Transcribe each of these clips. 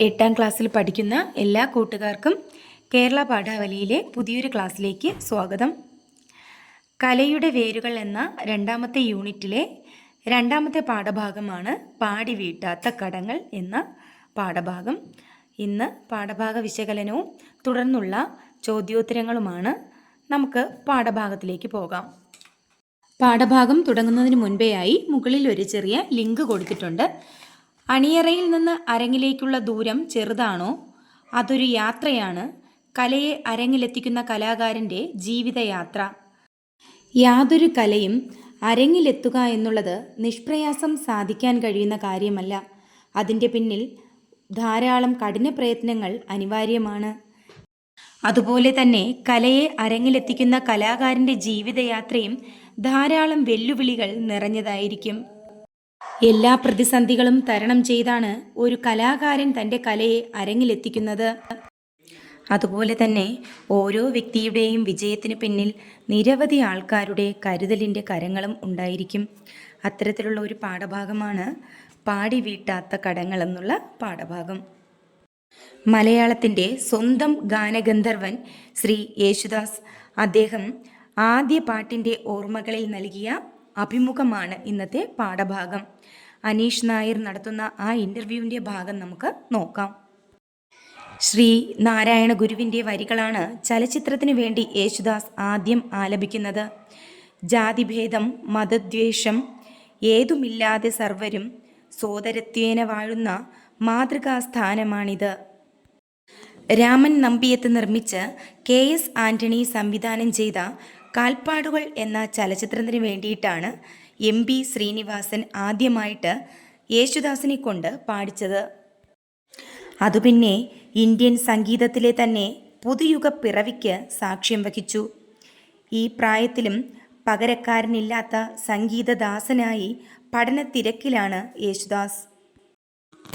എട്ടാം ക്ലാസ്സിൽ പഠിക്കുന്ന എല്ലാ കൂട്ടുകാർക്കും കേരള പാഠാവലിയിലെ പുതിയൊരു ക്ലാസ്സിലേക്ക് സ്വാഗതം. കലയുടെ വേരുകൾ എന്ന രണ്ടാമത്തെ യൂണിറ്റിലെ രണ്ടാമത്തെ പാഠഭാഗമാണ് പാടി വീട്ടാത്ത കടങ്ങൾ എന്ന പാഠഭാഗം. ഇന്ന് പാഠഭാഗ വിശകലനവും തുടർന്നുള്ള ചോദ്യോത്തരങ്ങളുമാണ് നമുക്ക് പാഠഭാഗത്തിലേക്ക് പോകാം. പാഠഭാഗം തുടങ്ങുന്നതിന് മുൻപേയായി മുകളിൽ ഒരു ചെറിയ ലിങ്ക് കൊടുത്തിട്ടുണ്ട്. അണിയറയിൽ നിന്ന് അരങ്ങിലേക്കുള്ള ദൂരം ചെറുതാണോ? അതൊരു യാത്രയാണ്. കലയെ അരങ്ങിലെത്തിക്കുന്ന കലാകാരന്റെ ജീവിതയാത്ര. യാതൊരു കലയും അരങ്ങിലെത്തുക എന്നുള്ളത് നിഷ്പ്രയാസം സാധിക്കാൻ കഴിയുന്ന കാര്യമല്ല. അതിന്റെ പിന്നിൽ ധാരാളം കഠിന പ്രയത്നങ്ങൾ അനിവാര്യമാണ്. അതുപോലെ തന്നെ കലയെ അരങ്ങിലെത്തിക്കുന്ന കലാകാരന്റെ ജീവിതയാത്രയും ധാരാളം വെല്ലുവിളികൾ നിറഞ്ഞതായിരിക്കും. എല്ലാ പ്രതിസന്ധികളും തരണം ചെയ്താണ് ഒരു കലാകാരൻ തന്റെ കലയെ അരങ്ങിലെത്തിക്കുന്നത്. അതുപോലെ തന്നെ ഓരോ വ്യക്തിയുടെയും വിജയത്തിന് പിന്നിൽ നിരവധി ആൾക്കാരുടെ കരുതലിന്റെ കരങ്ങളും ഉണ്ടായിരിക്കും. അത്തരത്തിലുള്ള ഒരു പാഠഭാഗമാണ് പാടി വീട്ടാത്ത കടങ്ങൾ എന്നുള്ള പാഠഭാഗം. മലയാളത്തിന്റെ സ്വന്തം ഗാനഗന്ധർവൻ ശ്രീ യേശുദാസ് അദ്ദേഹം ആദ്യ പാട്ടിന്റെ ഓർമ്മകളിൽ നൽകിയ അഭിമുഖമാണ് ഇന്നത്തെ പാഠഭാഗം. അനീഷ് നായർ നടത്തുന്ന ആ ഇന്റർവ്യൂവിന്റെ ഭാഗം നമുക്ക് നോക്കാം. ശ്രീ നാരായണ ഗുരുവിന്റെ വരികളാണ് ചലച്ചിത്രത്തിന് വേണ്ടി യേശുദാസ് ആദ്യം ആലപിക്കുന്നത്. ജാതിഭേദം മതദ്വേഷം ഏതുമില്ലാതെ സർവരും സോദരത്വേന വാഴുന്ന മാതൃകാസ്ഥാനമാണിത്. രാമൻ നമ്പിയത്ത് നിർമ്മിച്ച് കെ എസ് ആന്റണി സംവിധാനം ചെയ്ത കാൽപ്പാടുകൾ എന്ന ചലച്ചിത്രത്തിന് വേണ്ടിയിട്ടാണ് എം പി ശ്രീനിവാസൻ ആദ്യമായിട്ട് യേശുദാസിനെ കൊണ്ട് പാടിച്ചത്. അതു പിന്നെ ഇന്ത്യൻ സംഗീതത്തിലെ തന്നെ പുതുയുഗ പിറവിക്ക് സാക്ഷ്യം വഹിച്ചു. ഈ പ്രായത്തിലും പകരക്കാരനില്ലാത്ത സംഗീതദാസനായി പഠനത്തിരക്കിലാണ് യേശുദാസ്.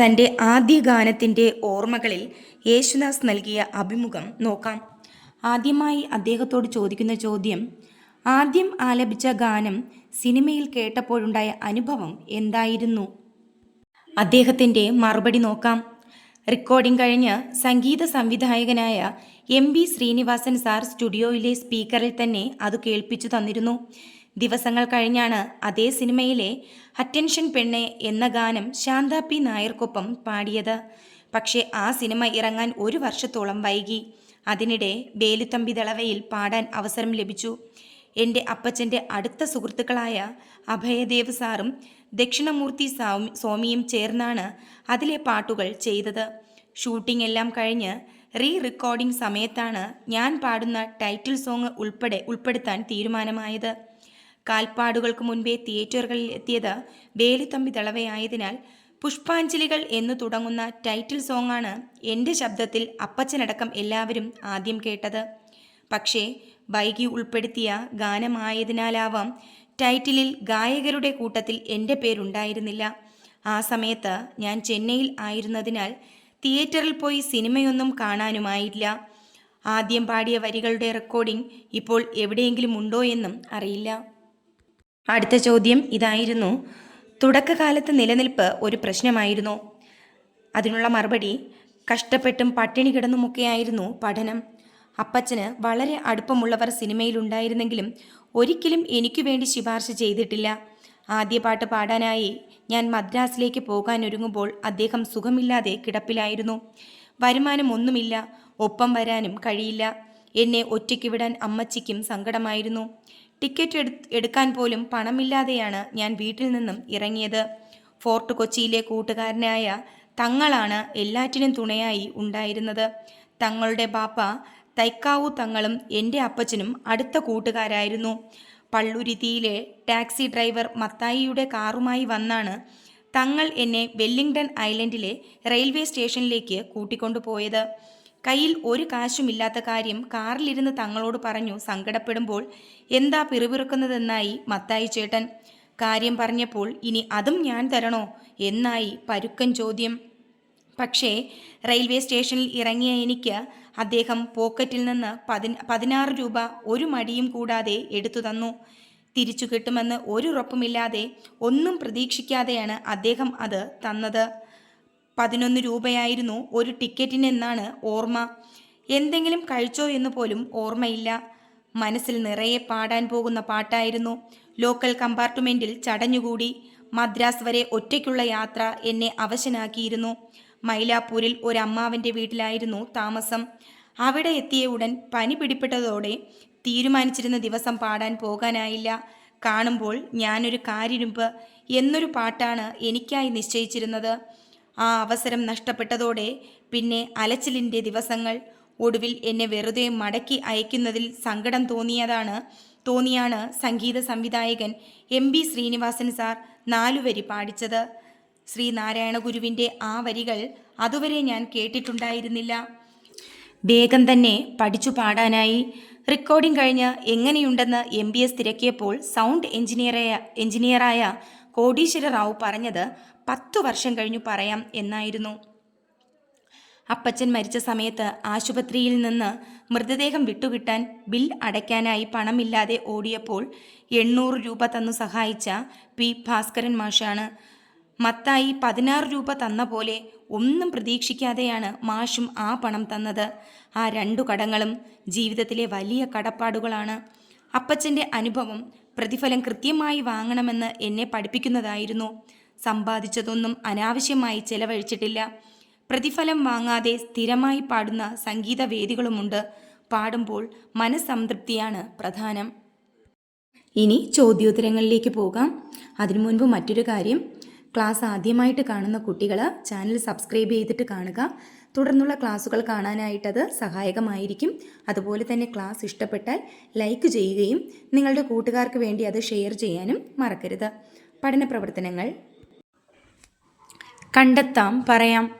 തന്റെ ആദ്യ ഗാനത്തിന്റെ ഓർമ്മകളിൽ യേശുദാസ് നൽകിയ അഭിമുഖം നോക്കാം. ആദ്യമായി അദ്ദേഹത്തോട് ചോദിക്കുന്ന ചോദ്യം ആദ്യം ആലപിച്ച ഗാനം സിനിമയിൽ കേട്ടപ്പോഴുണ്ടായ അനുഭവം എന്തായിരുന്നു? അദ്ദേഹത്തിന്റെ മറുപടി നോക്കാം. റെക്കോർഡിംഗ് കഴിഞ്ഞ് സംഗീത സംവിധായകനായ എം ബി ശ്രീനിവാസൻ സാർ സ്റ്റുഡിയോയിലെ സ്പീക്കറിൽ തന്നെ അത് കേൾപ്പിച്ചു തന്നിരുന്നു. ദിവസങ്ങൾ കഴിഞ്ഞാണ് അതേ സിനിമയിലെ അറ്റൻഷൻ പെണ്ണെ എന്ന ഗാനം ശാന്ത പി നായർക്കൊപ്പം പാടിയത്. പക്ഷേ ആ സിനിമ ഇറങ്ങാൻ ഒരു വർഷത്തോളം വൈകി. അതിനിടെ വേലുത്തമ്പി ദളവയിൽ പാടാൻ അവസരം ലഭിച്ചു. എന്റെ അപ്പച്ചന്റെ അടുത്ത സുഹൃത്തുക്കളായ അഭയദേവ് സാറും ദക്ഷിണമൂർത്തി സ്വാമി സ്വാമിയും ചേർന്നാണ് അതിലെ പാട്ടുകൾ ചെയ്തത്. ഷൂട്ടിംഗ് എല്ലാം കഴിഞ്ഞ് റീ റെക്കോർഡിംഗ് സമയത്താണ് ഞാൻ പാടുന്ന ടൈറ്റിൽ സോങ് ഉൾപ്പെടെ ഉൾപ്പെടുത്താൻ തീരുമാനമായത്. കാൽപ്പാടുകൾക്ക് മുൻപേ തിയേറ്ററുകളിൽ എത്തിയത് വേലുത്തമ്പി ദളവയായതിനാൽ പുഷ്പാഞ്ജലികൾ എന്ന് തുടങ്ങുന്ന ടൈറ്റിൽ സോങ്ങാണ് എന്റെ ശബ്ദത്തിൽ അപ്പച്ചനടക്കം എല്ലാവരും ആദ്യം കേട്ടത്. പക്ഷേ വൈകി ഉൾപ്പെടുത്തിയ ഗാനമായതിനാലാവാം ടൈറ്റിലിൽ ഗായകരുടെ കൂട്ടത്തിൽ എന്റെ പേരുണ്ടായിരുന്നില്ല. ആ സമയത്ത് ഞാൻ ചെന്നൈയിൽ ആയിരുന്നതിനാൽ തിയേറ്ററിൽ പോയി സിനിമയൊന്നും കാണാനുമായില്ല. ആദ്യം പാടിയ വരികളുടെ റെക്കോർഡിംഗ് ഇപ്പോൾ എവിടെയെങ്കിലും ഉണ്ടോ എന്നും അറിയില്ല. അടുത്ത ചോദ്യം ഇതായിരുന്നു. തുടക്കകാലത്ത് നിലനിൽപ്പ് ഒരു പ്രശ്നമായിരുന്നു. അതിനുള്ള മറുപടി കഷ്ടപ്പെട്ടും പട്ടിണി കിടന്നുമൊക്കെയായിരുന്നു പഠനം. അപ്പച്ചന് വളരെ അടുപ്പമുള്ളവർ സിനിമയിലുണ്ടായിരുന്നെങ്കിലും ഒരിക്കലും എനിക്കു വേണ്ടി ശുപാർശ ചെയ്തിട്ടില്ല. ആദ്യ പാട്ട് പാടാനായി ഞാൻ മദ്രാസിലേക്ക് പോകാനൊരുങ്ങുമ്പോൾ അദ്ദേഹം സുഖമില്ലാതെ കിടപ്പിലായിരുന്നു. വരുമാനം ഒന്നുമില്ല ഒപ്പം വരാനും കഴിയില്ല. എന്നെ ഒറ്റയ്ക്ക് വിടാൻ അമ്മച്ചിക്കും സങ്കടമായിരുന്നു. ടിക്കറ്റ് എടു എടുക്കാൻ പോലും പണമില്ലാതെയാണ് ഞാൻ വീട്ടിൽ നിന്നും ഇറങ്ങിയത്. ഫോർട്ട് കൊച്ചിയിലെ കൂട്ടുകാരനായ തങ്ങളാണ് എല്ലാറ്റിനും തുണയായി ഉണ്ടായിരുന്നത്. തങ്ങളുടെ ബാപ്പ തൈക്കാവു തങ്ങളും എന്റെ അപ്പച്ചനും അടുത്ത കൂട്ടുകാരായിരുന്നു. പള്ളുരുതിയിലെ ടാക്സി ഡ്രൈവർ മത്തായിയുടെ കാറുമായി വന്നാണ് തങ്ങൾ എന്നെ വെല്ലിംഗ്ടൺ ഐലൻഡിലെ റെയിൽവേ സ്റ്റേഷനിലേക്ക് കൂട്ടിക്കൊണ്ടുപോയത്. കയ്യിൽ ഒരു കാശുമില്ലാത്ത കാര്യം കാറിലിരുന്ന് തങ്ങളോട് പറഞ്ഞു സങ്കടപ്പെടുമ്പോൾ എന്താ പിറുപിറുക്കുന്നതെന്നായി മത്തായി ചേട്ടൻ. കാര്യം പറഞ്ഞപ്പോൾ ഇനി അതും ഞാൻ തരണോ? എന്നായി പരുക്കൻ ചോദ്യം. പക്ഷേ റെയിൽവേ സ്റ്റേഷനിൽ ഇറങ്ങിയ എനിക്ക് അദ്ദേഹം പോക്കറ്റിൽ നിന്ന് പതി പതിനാറ് രൂപ ഒരു മടിയും കൂടാതെ എടുത്തു തന്നു. തിരിച്ചു കിട്ടുമെന്ന് ഒരു ഉറപ്പുമില്ലാതെ ഒന്നും പ്രതീക്ഷിക്കാതെയാണ് അദ്ദേഹം അത് തന്നത്. പതിനൊന്ന് രൂപയായിരുന്നു ഒരു ടിക്കറ്റിനെന്നാണ് ഓർമ്മ. എന്തെങ്കിലും കഴിച്ചോ എന്ന് പോലും ഓർമ്മയില്ല. മനസ്സിൽ നിറയെ പാടാൻ പോകുന്ന പാട്ടായിരുന്നു. ലോക്കൽ കമ്പാർട്ട്മെന്റിൽ ചടഞ്ഞുകൂടി. മദ്രാസ് വരെ ഒറ്റയ്ക്കുള്ള യാത്ര എന്നെ അവശനാക്കിയിരുന്നു. മൈലാപ്പൂരിൽ ഒരു ഒരമ്മാവന്റെ വീട്ടിലായിരുന്നു താമസം. അവിടെ എത്തിയ ഉടൻ പനി പിടിപ്പെട്ടതോടെ തീരുമാനിച്ചിരുന്ന ദിവസം പാടാൻ പോകാനായില്ല. കാണുമ്പോൾ ഞാനൊരു കാരിരുമ്പ് എന്നൊരു പാട്ടാണ് എനിക്കായി നിശ്ചയിച്ചിരുന്നത്. ആ അവസരം നഷ്ടപ്പെട്ടതോടെ പിന്നെ അലച്ചിലിന്റെ ദിവസങ്ങൾ ഒടുവിൽ എന്നെ വെറുതെ മടക്കി അയക്കുന്നതിൽ സങ്കടം തോന്നിയതാണ് തോന്നിയാണ് സംഗീത സംവിധായകൻ എം ബി ശ്രീനിവാസൻ സാർ നാലുവരി പാടിച്ചത്. ശ്രീനാരായണ ഗുരുവിന്റെ ആ വരികൾ അതുവരെ ഞാൻ കേട്ടിട്ടുണ്ടായിരുന്നില്ല. വേഗം തന്നെ പഠിച്ചു പാടാനായി. റെക്കോർഡിംഗ് കഴിഞ്ഞ് എങ്ങനെയുണ്ടെന്ന് എം ബി എസ് തിരക്കിയപ്പോൾ സൗണ്ട് എഞ്ചിനീയറായ എഞ്ചിനീയറായ കോടീശ്വര റാവു പറഞ്ഞത് പത്തു വർഷം കഴിഞ്ഞു പറയാം എന്നായിരുന്നു. അപ്പച്ചൻ മരിച്ച സമയത്ത് ആശുപത്രിയിൽ നിന്ന് മൃതദേഹം വിട്ടുകിട്ടാൻ ബിൽ അടയ്ക്കാനായി പണമില്ലാതെ ഓടിയപ്പോൾ എണ്ണൂറ് രൂപ തന്നു സഹായിച്ച പി ഭാസ്കരൻ മാഷാണ്. മത്തായി പതിനാറ് രൂപ തന്ന പോലെ ഒന്നും പ്രതീക്ഷിക്കാതെയാണ് മാഷും ആ പണം തന്നത്. ആ രണ്ടു കടങ്ങളും ജീവിതത്തിലെ വലിയ കടപ്പാടുകളാണ്. അപ്പച്ചന്റെ അനുഭവം പ്രതിഫലം കൃത്യമായി വാങ്ങണമെന്ന് എന്നെ പഠിപ്പിക്കുന്നതായിരുന്നു. സമ്പാദിച്ചതൊന്നും അനാവശ്യമായി ചെലവഴിച്ചിട്ടില്ല. പ്രതിഫലം വാങ്ങാതെ സ്ഥിരമായി പാടുന്ന സംഗീതവേദികളുമുണ്ട്. പാടുമ്പോൾ മനസ്സംതൃപ്തിയാണ് പ്രധാനം. ഇനി ചോദ്യോത്തരങ്ങളിലേക്ക് പോകാം. അതിനു മുൻപ് മറ്റൊരു കാര്യം. ക്ലാസ് ആദ്യമായിട്ട് കാണുന്ന കുട്ടികൾ ചാനൽ സബ്സ്ക്രൈബ് ചെയ്തിട്ട് കാണുക. തുടർന്നുള്ള ക്ലാസ്സുകൾ കാണാനായിട്ടത് സഹായകമായിരിക്കും. അതുപോലെ തന്നെ ക്ലാസ് ഇഷ്ടപ്പെട്ടാൽ ലൈക്ക് ചെയ്യുകയും നിങ്ങളുടെ കൂട്ടുകാർക്ക് വേണ്ടി അത് ഷെയർ ചെയ്യാനും മറക്കരുത്. പഠന പ്രവർത്തനങ്ങൾ കണ്ടെത്താം പറയാം.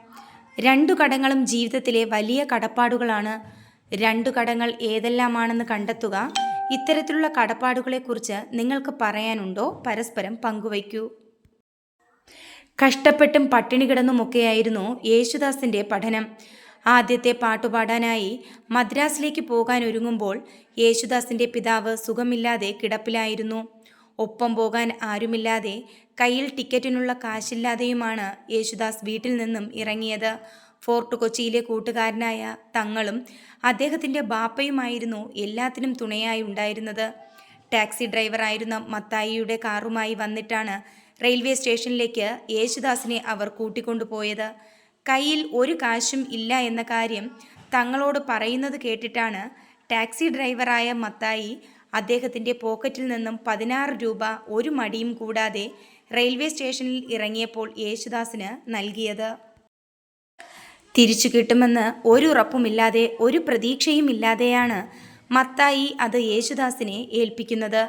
രണ്ടു കടങ്ങളും ജീവിതത്തിലെ വലിയ കടപ്പാടുകളാണ്. രണ്ടു കടങ്ങൾ ഏതെല്ലാമാണെന്ന് കണ്ടെത്തുക. ഇത്തരത്തിലുള്ള കടപ്പാടുകളെക്കുറിച്ച് നിങ്ങൾക്ക് പറയാനുണ്ടോ? പരസ്പരം പങ്കുവയ്ക്കൂ. കഷ്ടപ്പെട്ടും പട്ടിണി കിടന്നുമൊക്കെയായിരുന്നു യേശുദാസിന്റെ പഠനം. ആദ്യത്തെ പാട്ടുപാടാനായി മദ്രാസിലേക്ക് പോകാൻ ഒരുങ്ങുമ്പോൾ യേശുദാസിന്റെ പിതാവ് സുഖമില്ലാതെ കിടപ്പിലായിരുന്നു. ഒപ്പം പോകാൻ ആരുമില്ലാതെ കയ്യിൽ ടിക്കറ്റിനുള്ള കാശില്ലാതെയുമാണ് യേശുദാസ് വീട്ടിൽ നിന്നും ഇറങ്ങിയത്. ഫോർട്ട് കൊച്ചിയിലെ കൂട്ടുകാരനായ തങ്ങളും അദ്ദേഹത്തിന്റെ ബാപ്പയുമായിരുന്നു എല്ലാത്തിനും തുണയായി ഉണ്ടായിരുന്നത്. ടാക്സി ഡ്രൈവറായിരുന്ന മത്തായിയുടെ കാറുമായി വന്നിട്ടാണ് റെയിൽവേ സ്റ്റേഷനിലേക്ക് യേശുദാസിനെ അവർ കൂട്ടിക്കൊണ്ടുപോയത്. കയ്യിൽ ഒരു കാശും ഇല്ല എന്ന കാര്യം തങ്ങളോട് പറയുന്നത് കേട്ടിട്ടാണ് ടാക്സി ഡ്രൈവറായ മത്തായി അദ്ദേഹത്തിന്റെ പോക്കറ്റിൽ നിന്നും പതിനാറ് രൂപ ഒരു മടിയും കൂടാതെ റെയിൽവേ സ്റ്റേഷനിൽ ഇറങ്ങിയപ്പോൾ യേശുദാസിന് നൽകിയത്. തിരിച്ചു കിട്ടുമെന്ന് ഒരു ഉറപ്പുമില്ലാതെ ഒരു പ്രതീക്ഷയും ഇല്ലാതെയാണ് മത്തായി അത് യേശുദാസിനെ ഏൽപ്പിക്കുന്നത്.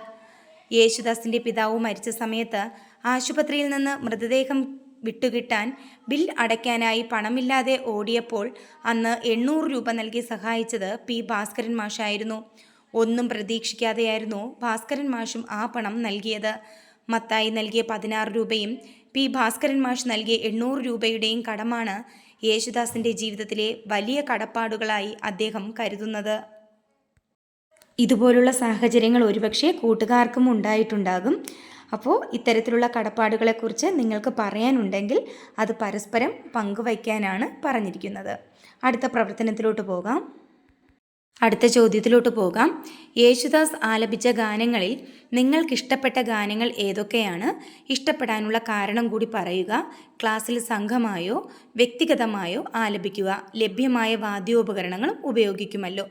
യേശുദാസിന്റെ പിതാവ് മരിച്ച സമയത്ത് ആശുപത്രിയിൽ നിന്ന് മൃതദേഹം വിട്ടുകിട്ടാൻ ബിൽ അടയ്ക്കാനായി പണമില്ലാതെ ഓടിയപ്പോൾ അന്ന് എണ്ണൂറ് രൂപ നൽകി സഹായിച്ചത് പി ഭാസ്കരൻ മാഷായിരുന്നു. ഒന്നും പ്രതീക്ഷിക്കാതെയായിരുന്നു ഭാസ്കരൻ മാഷും ആ പണം നൽകിയത്. മത്തായി നൽകിയ പതിനാറ് രൂപയും പി ഭാസ്കരൻ മാഷ് നൽകിയ എണ്ണൂറ് രൂപയുടെയും കടമാണ് യേശുദാസിന്റെ ജീവിതത്തിലെ വലിയ കടപ്പാടുകളായി അദ്ദേഹം കരുതുന്നത്. ഇതുപോലുള്ള സാഹചര്യങ്ങൾ ഒരുപക്ഷെ കൂട്ടുകാർക്കും ഉണ്ടായിട്ടുണ്ടാകും. അപ്പോൾ ഇത്തരത്തിലുള്ള കടപ്പാടുകളെക്കുറിച്ച് നിങ്ങൾക്ക് പറയാനുണ്ടെങ്കിൽ അത് പരസ്പരം പങ്കുവയ്ക്കാനാണ് പറഞ്ഞിരിക്കുന്നത്. അടുത്ത പ്രവർത്തനത്തിലോട്ട് പോകാം. അടുത്ത ചോദ്യത്തിലോട്ട് പോകാം. യേശുദാസ് ആലപിച്ച ഗാനങ്ങളിൽ നിങ്ങൾക്കിഷ്ടപ്പെട്ട ഗാനങ്ങൾ ഏതൊക്കെയാണ്? ഇഷ്ടപ്പെടാനുള്ള കാരണം കൂടി പറയുക. ക്ലാസ്സിൽ സംഘമായോ വ്യക്തിഗതമായോ ആലപിക്കുക. ലഭ്യമായ വാദ്യോപകരണങ്ങളും ഉപയോഗിക്കുമല്ലോ.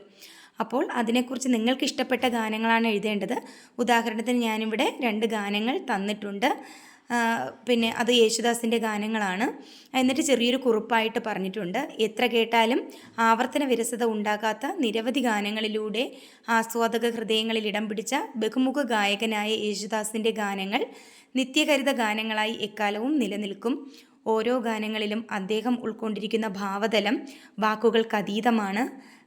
അപ്പോൾ അതിനെക്കുറിച്ച് നിങ്ങൾക്ക് ഇഷ്ടപ്പെട്ട ഗാനങ്ങളാണ് എഴുതേണ്ടത്. ഉദാഹരണത്തിന് ഞാനിവിടെ രണ്ട് ഗാനങ്ങൾ തന്നിട്ടുണ്ട്. പിന്നെ അത് യേശുദാസിന്റെ ഗാനങ്ങളാണ്. എന്നിട്ട് ചെറിയൊരു കുറിപ്പായിട്ട് പറഞ്ഞിട്ടുണ്ട്. എത്ര കേട്ടാലും ആവർത്തന വിരസത ഉണ്ടാകാത്ത നിരവധി ഗാനങ്ങളിലൂടെ ആസ്വാദക ഹൃദയങ്ങളിൽ ഇടം പിടിച്ച ബഹുമുഖ ഗായകനായ യേശുദാസിന്റെ ഗാനങ്ങൾ നിത്യകരിത ഗാനങ്ങളായി എക്കാലവും നിലനിൽക്കും. ഓരോ ഗാനങ്ങളിലും അദ്ദേഹം ഉൾക്കൊണ്ടിരിക്കുന്ന ഭാവതലം വാക്കുകൾക്കതീതമാണ്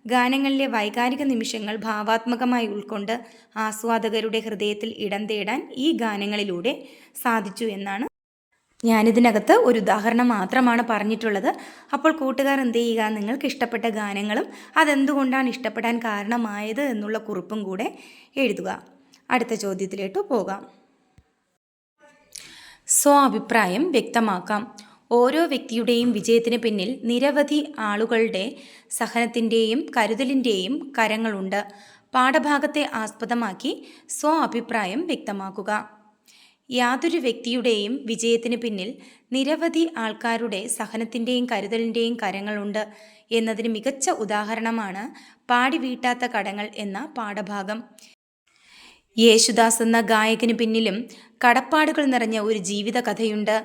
ഗാനങ്ങളിലെ വൈകാരിക നിമിഷങ്ങൾ ഭാവാത്മകമായി ഉൾക്കൊണ്ട് ആസ്വാദകരുടെ ഹൃദയത്തിൽ ഇടം തേടാൻ ഈ ഗാനങ്ങളിലൂടെ സാധിച്ചു എന്നാണ് ഞാനിതിനകത്ത് ഒരു ഉദാഹരണം മാത്രമാണ് പറഞ്ഞിട്ടുള്ളത്. അപ്പോൾ കൂട്ടുകാർ എന്ത് ചെയ്യുക? നിങ്ങൾക്ക് ഇഷ്ടപ്പെട്ട ഗാനങ്ങളും അതെന്തുകൊണ്ടാണ് ഇഷ്ടപ്പെടാൻ കാരണമായത് എന്നുള്ള കുറിപ്പും കൂടെ എഴുതുക. അടുത്ത ചോദ്യത്തിലേക്ക് പോകാം. സ്വ അഭിപ്രായം വ്യക്തമാക്കാം. ഓരോ വ്യക്തിയുടെയും വിജയത്തിന് പിന്നിൽ നിരവധി ആളുകളുടെ സഹനത്തിന്റെയും കരുതലിന്റെയും കരങ്ങളുണ്ട്. പാഠഭാഗത്തെ ആസ്പദമാക്കി സ്വ അഭിപ്രായം വ്യക്തമാക്കുക. യാതൊരു വ്യക്തിയുടെയും വിജയത്തിന് പിന്നിൽ നിരവധി ആൾക്കാരുടെ സഹനത്തിന്റെയും കരുതലിന്റെയും കരങ്ങളുണ്ട് എന്നതിന് മികച്ച ഉദാഹരണമാണ് പാടി വീട്ടാത്ത കടങ്ങൾ എന്ന പാഠഭാഗം. യേശുദാസ് എന്ന ഗായകന് പിന്നിലും കടപ്പാടുകൾ നിറഞ്ഞ ഒരു ജീവിത കഥയുണ്ട്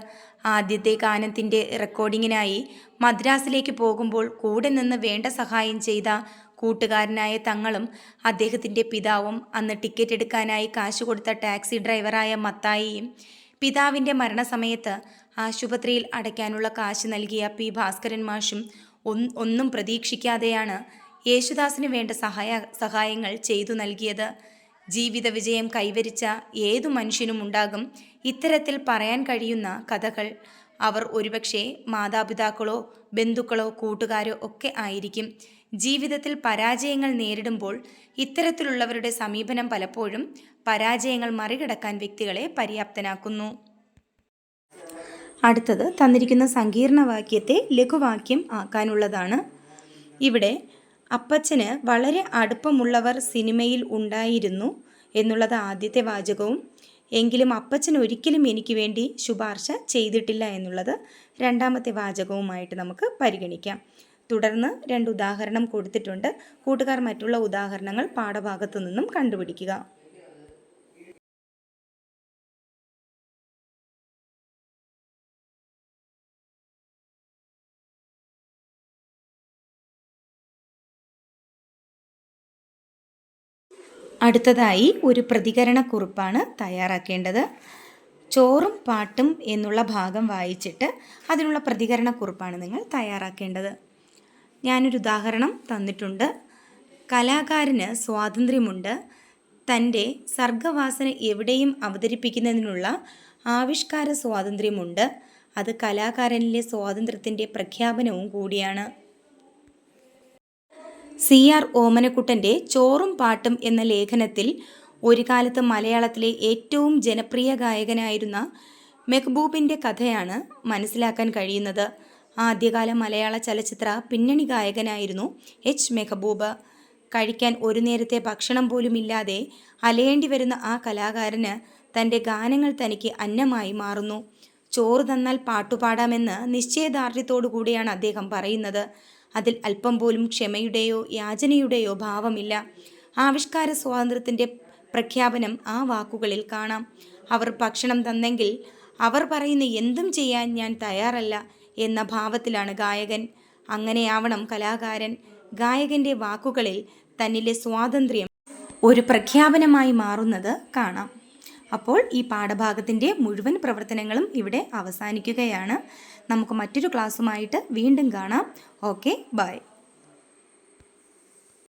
ആദ്യത്തെ ഗാനത്തിന്റെ റെക്കോർഡിങ്ങിനായി മദ്രാസിലേക്ക് പോകുമ്പോൾ കൂടെ നിന്ന് വേണ്ട സഹായം ചെയ്ത കൂട്ടുകാരനായ തങ്ങളും അദ്ദേഹത്തിന്റെ പിതാവും അന്ന് ടിക്കറ്റ് എടുക്കാനായി കാശ് കൊടുത്ത ടാക്സി ഡ്രൈവറായ മത്തായിയും പിതാവിന്റെ മരണസമയത്ത് ആശുപത്രിയിൽ അടയ്ക്കാനുള്ള കാശ് നൽകിയ പി ഭാസ്കരൻ മാഷും ഒന്നും പ്രതീക്ഷിക്കാതെയാണ് യേശുദാസിന് വേണ്ട സഹായ സഹായങ്ങൾ ചെയ്തു നൽകിയത്. ജീവിത വിജയം കൈവരിച്ച ഏതു മനുഷ്യനും ഉണ്ടാകും ഇത്തരത്തിൽ പറയാൻ കഴിയുന്ന കഥകൾ അവർ ഒരുപക്ഷെ മാതാപിതാക്കളോ ബന്ധുക്കളോ കൂട്ടുകാരോ ഒക്കെ ആയിരിക്കും. ജീവിതത്തിൽ പരാജയങ്ങൾ നേരിടുമ്പോൾ ഇത്തരത്തിലുള്ളവരുടെ സമീപനം പലപ്പോഴും പരാജയങ്ങൾ മറികടക്കാൻ വ്യക്തികളെ പര്യാപ്തനാക്കുന്നു. അടുത്തത് തന്നിരിക്കുന്ന സങ്കീർണ വാക്യത്തെ ലഘുവാക്യം ആക്കാനുള്ളതാണ്. ഇവിടെ അപ്പച്ചന് വളരെ അടുപ്പമുള്ളവർ സിനിമയിൽ ഉണ്ടായിരുന്നു എന്നുള്ളത് ആദ്യത്തെ വാചകവും. എങ്കിലും അപ്പച്ചൻ ഒരിക്കലും എനിക്ക് വേണ്ടി ശുപാർശ ചെയ്തിട്ടില്ല എന്നുള്ളത് രണ്ടാമത്തെ വാചകവുമായിട്ട് നമുക്ക് പരിഗണിക്കാം. തുടർന്ന് രണ്ട് ഉദാഹരണം കൊടുത്തിട്ടുണ്ട്. കൂട്ടുകാർ മറ്റുള്ള ഉദാഹരണങ്ങൾ പാഠഭാഗത്തു നിന്നും കണ്ടുപിടിക്കുക. അടുത്തതായി ഒരു പ്രതികരണക്കുറിപ്പാണ് തയ്യാറാക്കേണ്ടത്. ചോറും പാട്ടും എന്നുള്ള ഭാഗം വായിച്ചിട്ട് അതിനുള്ള പ്രതികരണക്കുറിപ്പാണ് നിങ്ങൾ തയ്യാറാക്കേണ്ടത്. ഞാനൊരു ഉദാഹരണം തന്നിട്ടുണ്ട്. കലാകാരന് സ്വാതന്ത്ര്യമുണ്ട്. തന്റെ സർഗവാസന എവിടെയും അവതരിപ്പിക്കുന്നതിനുള്ള ആവിഷ്കാര സ്വാതന്ത്ര്യമുണ്ട്. അത് കലാകാരനിലെ സ്വാതന്ത്ര്യത്തിന്റെ പ്രഖ്യാപനവും കൂടിയാണ്. സി ആർ ഓമനക്കുട്ടന്റെ ചോറും പാട്ടും എന്ന ലേഖനത്തിൽ ഒരു കാലത്ത് മലയാളത്തിലെ ഏറ്റവും ജനപ്രിയ ഗായകനായിരുന്ന മെഹബൂബിന്റെ കഥയാണ് മനസ്സിലാക്കാൻ കഴിയുന്നത്. ആദ്യകാല മലയാള ചലച്ചിത്ര പിന്നണി ഗായകനായിരുന്നു എച്ച് മെഹബൂബ്. കഴിക്കാൻ ഒരു നേരത്തെ ഭക്ഷണം പോലും ഇല്ലാതെ അലയേണ്ടി വരുന്ന ആ കലാകാരന് തന്റെ ഗാനങ്ങൾ തനിക്ക് അന്നമായി മാറുന്നു. ചോറ് തന്നാൽ പാട്ടുപാടാമെന്ന് നിശ്ചയദാർഢ്യത്തോടു കൂടിയാണ് അദ്ദേഹം പറയുന്നത്. അതിൽ അല്പം പോലും ക്ഷമയുടെയോ യാചനയുടെയോ ഭാവമില്ല. ആവിഷ്കാര സ്വാതന്ത്ര്യത്തിന്റെ പ്രഖ്യാപനം ആ വാക്കുകളിൽ കാണാം. അവർ ഭക്ഷണം തന്നെങ്കിൽ അവർ പറയുന്ന എന്തും ചെയ്യാൻ ഞാൻ തയ്യാറല്ല എന്ന ഭാവത്തിലാണ് ഗായകൻ. അങ്ങനെയാവണം കലാകാരൻ ഗായകന്റെ വാക്കുകളിൽ തന്നിലെ സ്വാതന്ത്ര്യം ഒരു പ്രഖ്യാപനമായി മാറുന്നത് കാണാം. അപ്പോൾ ഈ പാഠഭാഗത്തിന്റെ മുഴുവൻ പ്രവർത്തനങ്ങളും ഇവിടെ അവസാനിക്കുകയാണ്. നമുക്ക് മറ്റൊരു ക്ലാസ്സുമായിട്ട് വീണ്ടും കാണാം. Okay bye.